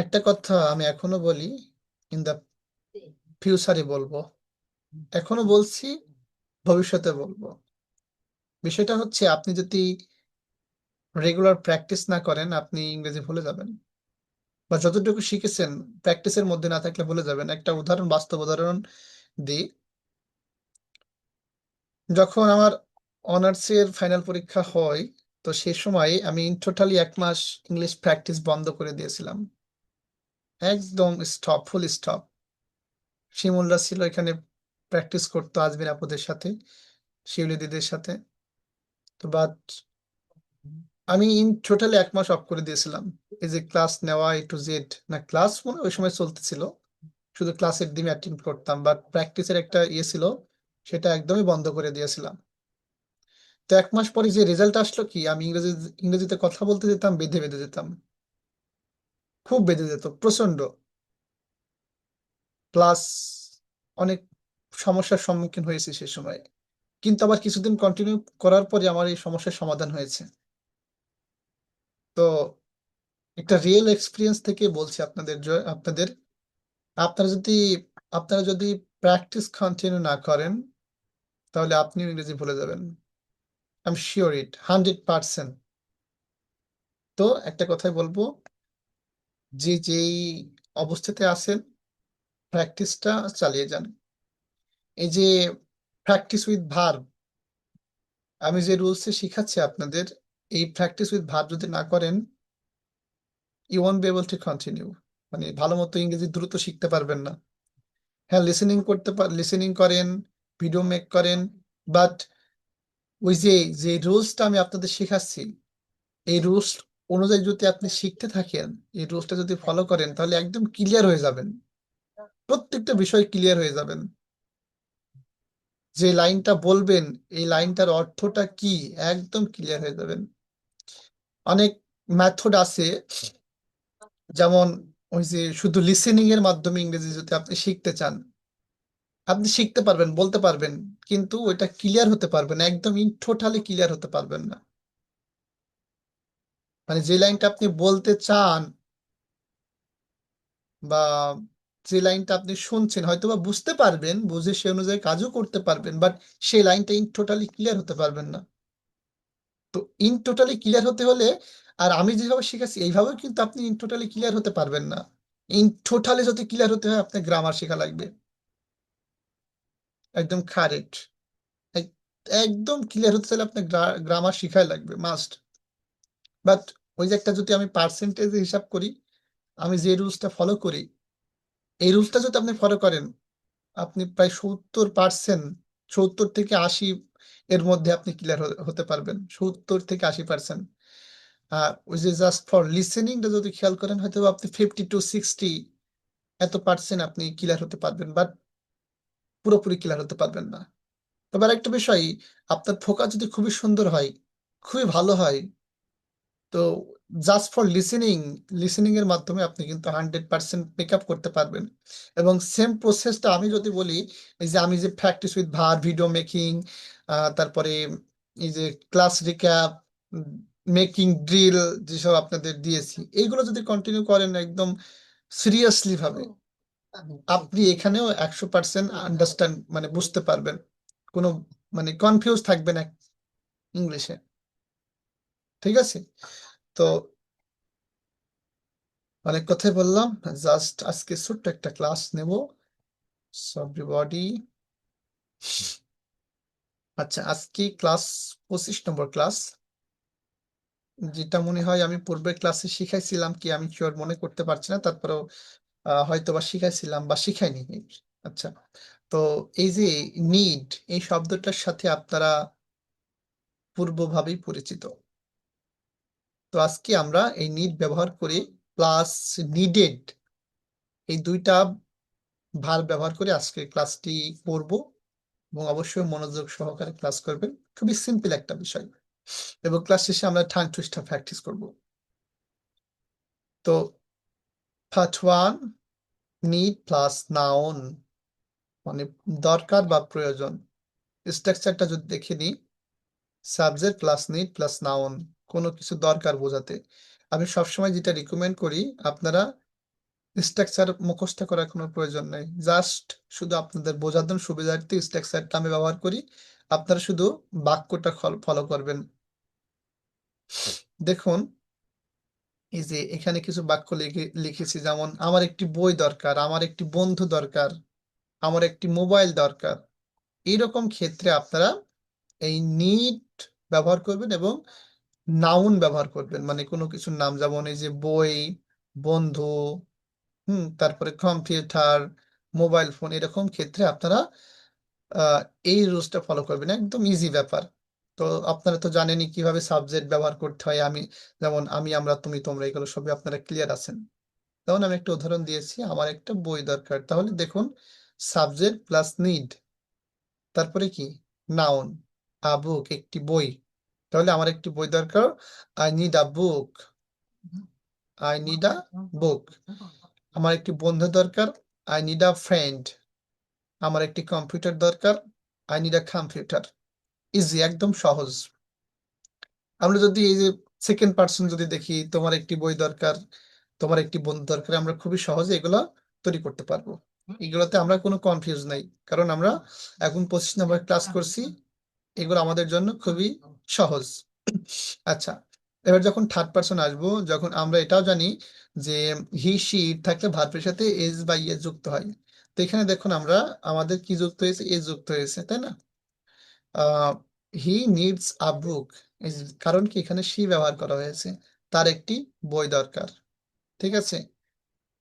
একটা কথা আমি এখনও বলি ইন দা ফিউচারে বলব। এখনও বলছি, ভবিষ্যতে বলব। বিষয়টা হচ্ছে, আপনি যদি রেগুলার প্র্যাকটিস না করেন, আপনি ইংরেজি ভুলে যাবেন। বা যতটুকু শিখেছেন প্র্যাকটিসের মধ্যে না থাকলে ভুলে যাবেন। একটা উদাহরণ, বাস্তব উদাহরণ দিই। যখন আমার অনার্সের ফাইনাল পরীক্ষা হয়, তো সে সময় আমি টোটালি এক মাস ইংলিশ প্র্যাকটিস বন্ধ করে দিয়েছিলাম। একদম স্টপ ফুল স্টপ শিমুলরা ছিল এখানে প্র্যাকটিস করতো আজমির আপুদের সাথে, শিউলি দিদির সাথে। তো বাট আমি ইন টোটালি এক মাস অফ করে দিয়েছিলাম। এই যে ক্লাস নেওয়া এ টু জেড না ক্লাস মনে ওই সময় চলতেছিল। শুধু ক্লাসের দিনে অ্যাটেন্ড করতাম বাট প্র্যাকটিসের একটা ইয়ে ছিল, সেটা একদমই বন্ধ করে দিয়েছিলাম। তো এক মাস পরে যে রেজাল্ট আসলো কি, আমি ইংরেজি, ইংরেজিতে কথা বলতে যেতাম, বেঁধে বেঁধে যেতাম। খুব বেঁধে যেত প্রচণ্ড প্লাস অনেক সমস্যার সম্মুখীন হয়েছি সে সময়। কিন্তু আবার কিছুদিন কন্টিনিউ করার পরে আমার এই সমস্যার সমাধান হয়েছে। তো একটা রিয়েল এক্সপিরিয়েন্স থেকে বলছি আপনাদের আপনাদের। আপনারা যদি আপনারা যদি প্র্যাকটিস কন্টিনিউ না করেন, তাহলে আপনি ইংরেজি ভুলে যাবেন। I am sure it hundred percent তো একটা কথাই বলব যে যেই অবস্থাতে আছেন প্র্যাকটিসটা চালিয়ে যান। এই যে প্র্যাকটিস উইথ ভার্ব আমি যে রুলসে শিখাচ্ছি আপনাদের, এই প্র্যাকটিস উইথ ভার্ব যদি না করেন you want be able to continue মানে ভালো মতো ইংরেজি দ্রুত শিখতে পারবেন না। হ্যাঁ লিসেনিং করতে পার লিসেনিং করেন ভিডিও মেক করেন বাট ওই যে যে রুলসটা আমি আপনাদের শেখাচ্ছি, এই রুলস অনুযায়ী যদি আপনি শিখতে থাকেন, এই রুলসটা যদি ফলো করেন, তাহলে একদম ক্লিয়ার হয়ে যাবেন। প্রত্যেকটা বিষয় ক্লিয়ার হয়ে যাবেন। যে লাইনটা বলবেন, এই লাইনটার অর্থটা কি, একদম ক্লিয়ার হয়ে যাবেন। অনেক মেথড আছে, যেমন ওই যে শুধু লিসেনিং এর মাধ্যমে ইংরেজি যদি আপনি শিখতে চান, আপনি শিখতে পারবেন, বলতে পারবেন, কিন্তু ওইটা ক্লিয়ার হতে পারবেন একদম টোটালি ক্লিয়ার হতে পারবেন না। মানে যে লাইনটা আপনি বলতে চান বা যে লাইনটা আপনি শুনছেন হয়তো বা বুঝতে পারবেন, বুঝে সে অনুযায়ী কাজও করতে পারবেন বাট সেই লাইনটা ইন টোটালি ক্লিয়ার হতে পারবেন না। তো ইন টোটালি ক্লিয়ার হতে হলে, আর আমি যেভাবে শিখাচ্ছি, এইভাবেও কিন্তু আপনি ইন টোটালি ক্লিয়ার হতে পারবেন না। ইন টোটালি যদি ক্লিয়ার হতে হয় আপনার গ্রামার শেখা লাগবে। একদম কারেক্ট একদম ক্লিয়ার হতে চাইলে আপনার গ্রামার শিখাই লাগবে মাস্ট বাট ওই যে একটা যদি আমি পার্সেন্টেজ হিসাব করি, আমি যে রুলসটা ফলো করি, এই রুলসটা যদি আপনি ফলো করেন, আপনি প্রায় সত্তর পার্সেন্ট সত্তর থেকে আশি এর মধ্যে আপনি ক্লিয়ার হতে পারবেন। সত্তর থেকে আশি পার্সেন্ট আর ওই যে জাস্ট ফর লিসেনিংটা যদি খেয়াল করেন, হয়তো আপনি ফিফটি টু সিক্সটি এত পার্সেন্ট আপনি ক্লিয়ার হতে পারবেন বাট পুরোপুরি ক্লিয়ার হতে পারবেন না। তবে আরেকটা বিষয়, আপনার ফোকাস যদি খুবই সুন্দর হয়, খুবই ভালো হয় তো জাস্ট ফর লিসেনিং লিসেনিং এর মাধ্যমে আপনি কিন্তু হান্ড্রেড পার্সেন্ট পিক আপ করতে পারবেন। এবং সেম প্রসেসটা আমি যদি বলি এই যে আমি যে প্র্যাকটিস উইথ ভার ভিডিও মেকিং তারপরে এই যে ক্লাস রিক্যাপ মেকিং ড্রিল যেসব আপনাদের দিয়েছি এইগুলো যদি কন্টিনিউ করেন একদম সিরিয়াসলি ভাবে আপনি এখানেও একশো পার্সেন্ট আন্ডারস্ট্যান্ড মানে বুঝতে পারবেন। কোনো মানে কনফিউজ থাকবে না ইংলিশে ঠিক আছে? তো অনেক কথাই বললাম। জাস্ট আজকে ছোট্ট একটা ক্লাস নেব। এভরিবডি আচ্ছা আজকে ক্লাস পঁচিশ নম্বর ক্লাস যেটা মনে হয় আমি পূর্বের ক্লাসে শিখাইছিলাম কি আমি শিওর মনে করতে পারছি না, তারপরেও হয়তো বা শিখাইছিলাম বা শিখাইনি। আচ্ছা তো এই যে নিড এই শব্দটার সাথে আপনারা পূর্বভাবেই পরিচিত। তো আজকে আমরা এই নিড ব্যবহার করে প্লাস নিডেড এই দুইটা ভার ব্যবহার করে আজকে ক্লাসটি করব এবং অবশ্যই মনোযোগ সহকারে ক্লাস করবেন। খুবই সিম্পল একটা বিষয়। এবং ক্লাস শেষে আমরা ঠাং টুইস্টার প্র্যাকটিস করব। তো part one need plus noun মানে দরকার বা প্রয়োজন। স্ট্রাকচারটা যদি দেখে নিই subject plus need plus noun কোনো কিছু দরকার বোঝাতে। আমি সবসময় যেটা রিকমেন্ড করি, আপনারা স্ট্রাকচার মুখস্থ করার কোনো প্রয়োজন নেই। জাস্ট শুধু আপনাদের বোঝার জন্য সুবিধার্থে স্ট্রাকচারটা আমি ব্যবহার করি। আপনারা শুধু বাক্যটা ফলো করবেন। দেখুন, এই যে এখানে কিছু বাক্য লিখে, লিখেছি, যেমন, আমার একটি বই দরকার, আমার একটি বন্ধু দরকার, আমার একটি মোবাইল দরকার। এইরকম ক্ষেত্রে আপনারা এই নিড ব্যবহার করবেন এবং নাউন ব্যবহার করবেন। মানে কোনো কিছুর নাম যেমন এই যে বই, বন্ধু, হুম, তারপরে কম্পিউটার মোবাইল ফোন এরকম ক্ষেত্রে আপনারা এই রুলসটা ফলো করবেন। একদম ইজি ব্যাপার। তো আপনারা তো জানেনই কীভাবে সাবজেক্ট ব্যবহার করতে হয়। আমি, যেমন আমি, আমরা, তুমি, তোমরা, এগুলো সবই আপনারা ক্লিয়ার আছেন। যেমন আমি একটা উদাহরণ দিয়েছি, আমার একটা বই দরকার। তাহলে দেখুন সাবজেক্ট প্লাস নিড তারপরে কি? নাউন আ বুক একটি বই। তাহলে আমার একটি বই দরকার। I need a book I need a book আমার একটি বন্ধু দরকার। আই নিড আ ফ্রেন্ড আমার একটি কম্পিউটার দরকার। I need a computer easy একদম সহজ। আমরা যদি এই যে সেকেন্ড পার্সন যদি দেখি, তোমার একটি বই দরকার, তোমার একটি বন্ধু দরকার, আমরা খুবই সহজে এগুলো তৈরি করতে পারব। এগুলোতে আমরা কোনো কনফিউজ নাই। কারণ আমরা এখন পঁচিশ নম্বর ক্লাস করছি। এগুলো আমাদের জন্য খুবই সহজ। আচ্ছা এবার যখন থার্ড পার্সন আসব, যখন আমরা এটাও জানি যে হি শি থাকলে ভার্বের সাথে এজ বা ইয়ে যুক্ত হয়। তো এখানে দেখুন আমরা, আমাদের কি যুক্ত হয়েছে? এজ যুক্ত হয়েছে, তাই না? হি নিডস আ বুক কারণ কি? এখানে সি ব্যবহার করা হয়েছে। তার একটি বই দরকার, ঠিক আছে?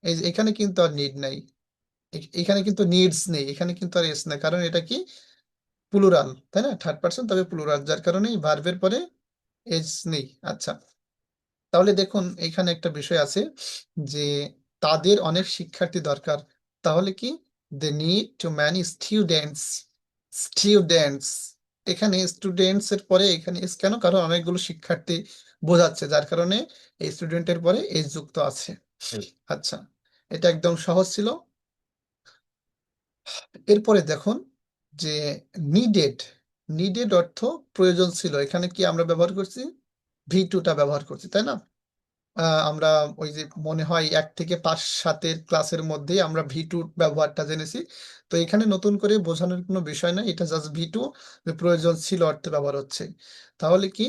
এই এখানে কিন্তু আর নিড নাই। এখানে কিন্তু নিডস নেই, এখানে কিন্তু আর এস নেই। কারণ এটা কি? প্লুরাল তাই না? থার্ড পার্সন তবে প্লুরাল যার কারণে ভার্বের পরে এজ নেই। আচ্ছা তাহলে দেখুন এখানে একটা বিষয় আছে যে তাদের অনেক শিক্ষার্থী দরকার। তাহলে কি? They need to many students students এখানে স্টুডেন্টস এর পরে এখানে এস কেন? কারণ অনেকগুলো শিক্ষার্থী বোঝাচ্ছে যার কারণে এই স্টুডেন্টের পরে এস যুক্ত আছে। আচ্ছা এটা একদম সহজ ছিল। এরপরে দেখুন যে নিডেড নিডেড অর্থ প্রয়োজন ছিল। এখানে কি আমরা ব্যবহার করছি? ভি টুটা ব্যবহার করছি, তাই না? আমরা ওই যে মনে হয় এক থেকে পাঁচ সাতের ক্লাসের মধ্যে আমরা ভি টু ব্যবহারটা জেনেছি। তো এখানে নতুন করে বোঝানোর কোনো বিষয় না এটা জাস্ট ভি টু প্রয়োজন ছিল অর্থে ব্যবহার হচ্ছে। তাহলে কি?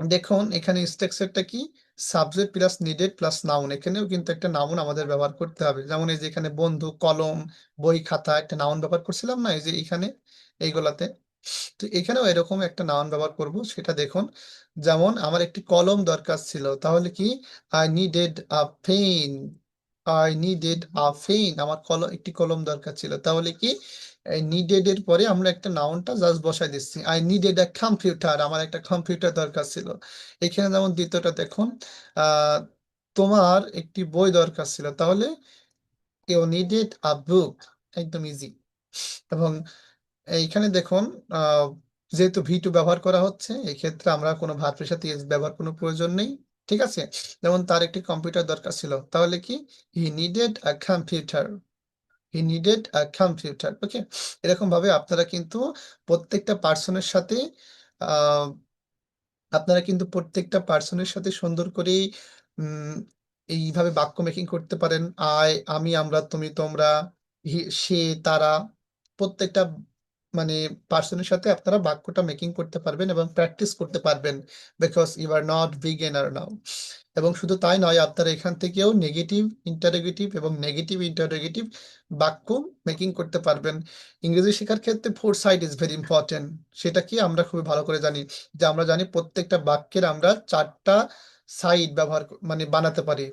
দেখুন, এখানে স্ট্রাকচারটা কি? Subject plus needed plus noun এখানেও কিন্তু একটা নাউন আমাদের ব্যবহার করতে হবে। যেমন এই যে এখানে বন্ধু, কলম, বই খাতা একটা নাউন ব্যবহার করছিলাম না, এই যে এখানে, এইগুলাতে। তো এখানেও এরকম একটা নাউন ব্যবহার করব, সেটা দেখুন। যেমন আমার একটি কলম দরকার ছিল, তাহলে কি? I needed a pen I needed a pen আমার কলম একটি কলম দরকার ছিল। তাহলে কি? নিডেড এর পরে আমরা একটা নাউনটা জাস্ট বসাই দিচ্ছি। আই নিডেড আ কম্পিউটার আমার একটা কম্পিউটার দরকার ছিল। এখানে যেমন দ্বিতীয়টা দেখুন তোমার একটি বই দরকার ছিল। তাহলে ইউ নিডেড আ বুক একদম ইজি এবং এইখানে দেখুন যেহেতু ভি টু ব্যবহার করা হচ্ছে এই ক্ষেত্রে আমরা কোনো ভার্বের সাথে এস ব্যবহার কোনো প্রয়োজন নেই, ঠিক আছে? যেমন তার একটি কম্পিউটার দরকার ছিল। তাহলে কি? He needed a computer needed a computer okay এরকম ভাবে আপনারা কিন্তু প্রত্যেকটা পার্সনের সাথে আপনারা কিন্তু প্রত্যেকটা পার্সনের সাথে সুন্দর করে এইভাবে বাক্য মেকিং করতে পারেন। আয়, আমি, আমরা, তুমি, তোমরা সে, তারা, প্রত্যেকটা মানে পার্সনের সাথে আপনারা বাক্যটা মেকিং করতে পারবেন এবং প্র্যাকটিস করতে পারবেন because you are not beginner now এবং শুধু তাই নয়, আপনারা এখান থেকেও নেগেটিভ ইন্টারোগেটিভ এবং নেগেটিভ ইন্টারোগেটিভ বাক্য মেকিং করতে পারবেন। ইংরেজি শেখার ক্ষেত্রে four side is very important সেটা কি আমরা খুবই ভালো করে জানি যে আমরা জানি প্রত্যেকটা বাক্যের আমরা চারটা সাইড ব্যবহার মানে বানাতে পারি।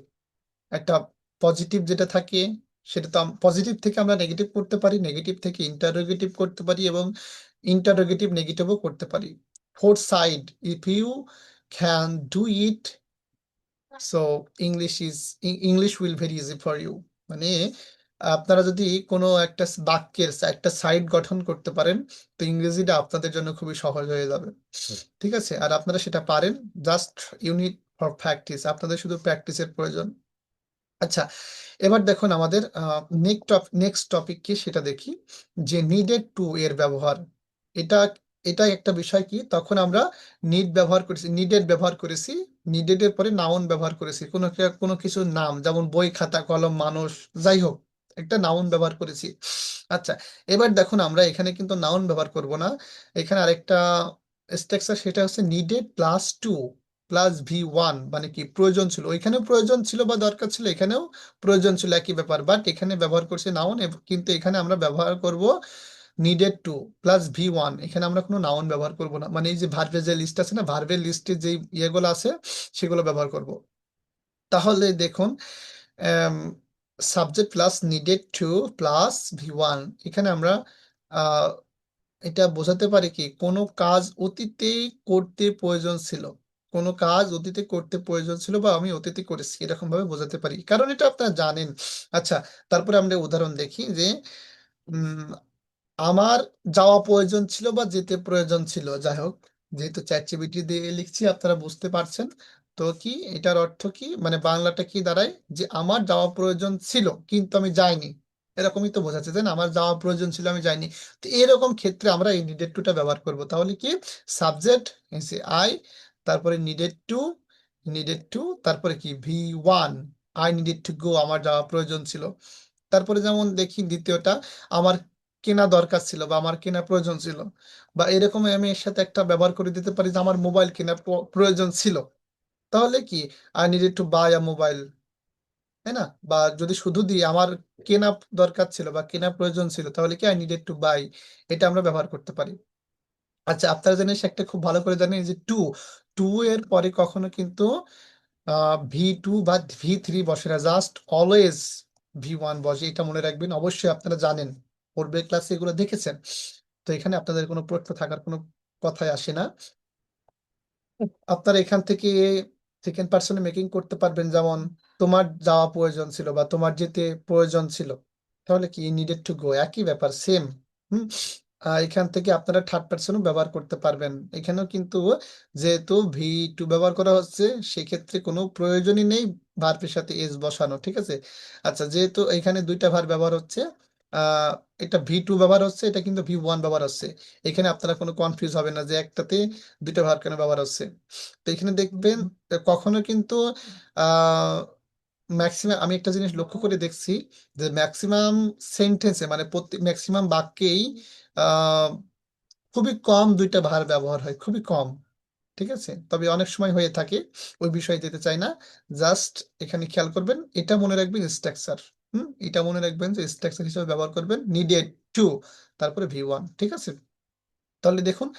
একটা পজিটিভ যেটা থাকে সেটা তো পজিটিভ থেকে আমরা নেগেটিভ করতে পারি নেগেটিভ থেকে ইন্টারোগেটিভ করতে পারি এবং ইন্টারোগেটিভ নেগেটিভও করতে পারি। Fourth side if you can do it so English is English will very easy for you মানে আপনারা যদি কোনো একটা বাক্যের একটা সাইড গঠন করতে পারেন তো ইংরেজিটা আপনাদের জন্য খুবই সহজ হয়ে যাবে। ঠিক আছে? আর আপনারা সেটা পারেন জাস্ট ইউনিট ফর প্র্যাকটিস আপনাদের শুধু প্র্যাকটিসের প্রয়োজন। আচ্ছা এবার দেখুন আমাদের নেক্সট নেক্সট টপিক কি সেটা দেখি। যে নিডেড টু এর ব্যবহার, এটা এটা একটা বিষয় কি? তখন আমরা নিড ব্যবহার করেছি নিডেড ব্যবহার করেছি নিডেড এর পরে নাউন ব্যবহার করেছি। কোনো কোনো কিছু নাম, যেমন বই, খাতা, কলম, মানুষ, যাই হোক, একটা নাউন ব্যবহার করেছি। আচ্ছা এবার দেখুন আমরা এখানে কিন্তু নাউন ব্যবহার করব না। এখানে আরেকটা স্ট্রাকচার সেটা হচ্ছে needed plus to plus V one মানে কি প্রয়োজন ছিল। ওইখানেও প্রয়োজন ছিল বা দরকার ছিল, এখানেও প্রয়োজন ছিল, একই ব্যাপার। বাট এখানে ব্যবহার করছি নাউন কিন্তু এখানে আমরা ব্যবহার করব needed to plus V one এখানে আমরা কোনো নাউন ব্যবহার করব না। মানে এই যে ভার্বের যে লিস্ট আছে না ভার্বের লিস্টে যে ইয়েগুলো আছে, সেগুলো ব্যবহার করব। তাহলে দেখুন subject plus needed to plus V one এখানে আমরা এটা বোঝাতে পারি কি, কোনো কাজ অতীতে করতে প্রয়োজন ছিল। কোনো কাজ অতীতে করতে প্রয়োজন ছিল বা আমি অতীতে করেছি এরকম ভাবে বোঝাতে পারি। কারণ এটা আপনারা জানেন। আচ্ছা তারপরে আমরা উদাহরণ দেখি যে আমার যাওয়া প্রয়োজন ছিল বা যেতে প্রয়োজন ছিল। যাই হোক, যেহেতু চ্যাট জিপিটি দিয়ে লিখছি, আপনারা বুঝতে পারছেন। তো কি, এটার অর্থ কি? মানে বাংলাটা কি দাঁড়ায়? যে আমার যাওয়া প্রয়োজন ছিল, কিন্তু আমি যাইনি। এরকমই তো বোঝাচ্ছে, তাই না? আমার যাওয়া প্রয়োজন ছিল, আমি যাইনি। তো এরকম ক্ষেত্রে আমরা এই নিডেড টুটা ব্যবহার করব। তাহলে কি? সাবজেক্ট আই তারপরে নিডেড টু নিডেড টু তারপরে কি? V one I needed to go আমার যাওয়া প্রয়োজন ছিল। তারপরে যেমন দেখি দ্বিতীয়টা, আমার কেনা দরকার ছিল বা আমার কেনা প্রয়োজন ছিল। বা এরকম আমি এর সাথে একটা ব্যবহার করে দিতে পারি যে আমার মোবাইল কেনা প্রয়োজন ছিল। তাহলে কি? I needed to buy a mobile তাই না? বা যদি শুধু দিই, আমার কেনা দরকার ছিল বা কেনা প্রয়োজন ছিল, তাহলে কি আই নিডেড টু বাই এটা আমরা ব্যবহার করতে পারি। আচ্ছা আপনারা জানেন একটা খুব ভালো করে জানেন যে টু টু এর পরে কখনো কিন্তু ভি টু বা ভি থ্রি বসে না, জাস্ট অলওয়েজ ভি ওয়ান বসে, এটা মনে রাখবেন। অবশ্যই আপনারা জানেন পূর্বের ক্লাসে এগুলো দেখেছেন। তো এখানে আপনাদের কোনো প্রশ্ন থাকার কোনো কথাই আসে না। আপনারা এখান থেকে সেকেন্ড পার্সনে মেকিং করতে পারবেন, যেমন তোমার যাওয়া প্রয়োজন ছিল বা তোমার যেতে প্রয়োজন ছিল। তাহলে কি নিডেড টু গো একই ব্যাপার সেম হুম? এখান থেকে আপনারা থার্ড পার্সনও ব্যবহার করতে পারবেন। এখানেও কিন্তু যেহেতু ভি টু ব্যবহার করা হচ্ছে সেক্ষেত্রে কোনো প্রয়োজনই নেই ভার্বের সাথে এস বসানো ঠিক আছে? আচ্ছা যেহেতু এখানে দুইটা ভার ব্যবহার হচ্ছে আহ এটা ভি টু ব্যবহার হচ্ছে এটা কিন্তু ভি ওয়ান ব্যবহার হচ্ছে। এখানে আপনারা কোনো কনফিউজ হবে না যে একটাতে দুইটা ভার কেন ব্যবহার হচ্ছে। তো এখানে দেখবেন কখনো কিন্তু আহ ম্যাক্সিমাম আমি একটা জিনিস লক্ষ্য করে দেখছি যে ম্যাক্সিমাম সেন্টেন্সে মানে প্রত্যেক ম্যাক্সিমাম বাক্যেই খুবই কম দুইটা ভার ব্যবহার হয়, খুবই কম, ঠিক আছে? তবে অনেক সময় হয়ে থাকে, ওই বিষয়ে যেতে চাই না। জাস্ট এখানে খেয়াল করবেন, এটা মনে রাখবেন স্ট্রাকচার হুম? এটা মনে রাখবেন যে স্ট্রাকচার হিসেবে ব্যবহার করবেন নিডেড টু তারপরে ভি ওয়ান ঠিক আছে? তাহলে দেখুন,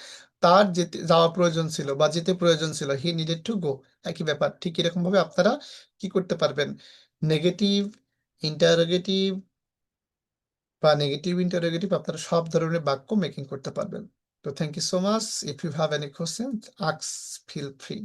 তার যেতে, যাওয়া প্রয়োজন ছিল বা যেতে প্রয়োজন ছিল হি নিডেড টু গো একই ব্যাপার। ঠিক এরকম ভাবে আপনারা কি করতে পারবেন? নেগেটিভ ইন্টারোগেটিভ বা নেগেটিভ ইন্টারোগেটিভ আপনারা সব ধরনের বাক্য মেকিং করতে পারবেন। তো thank you so much if you have any question আক্স feel free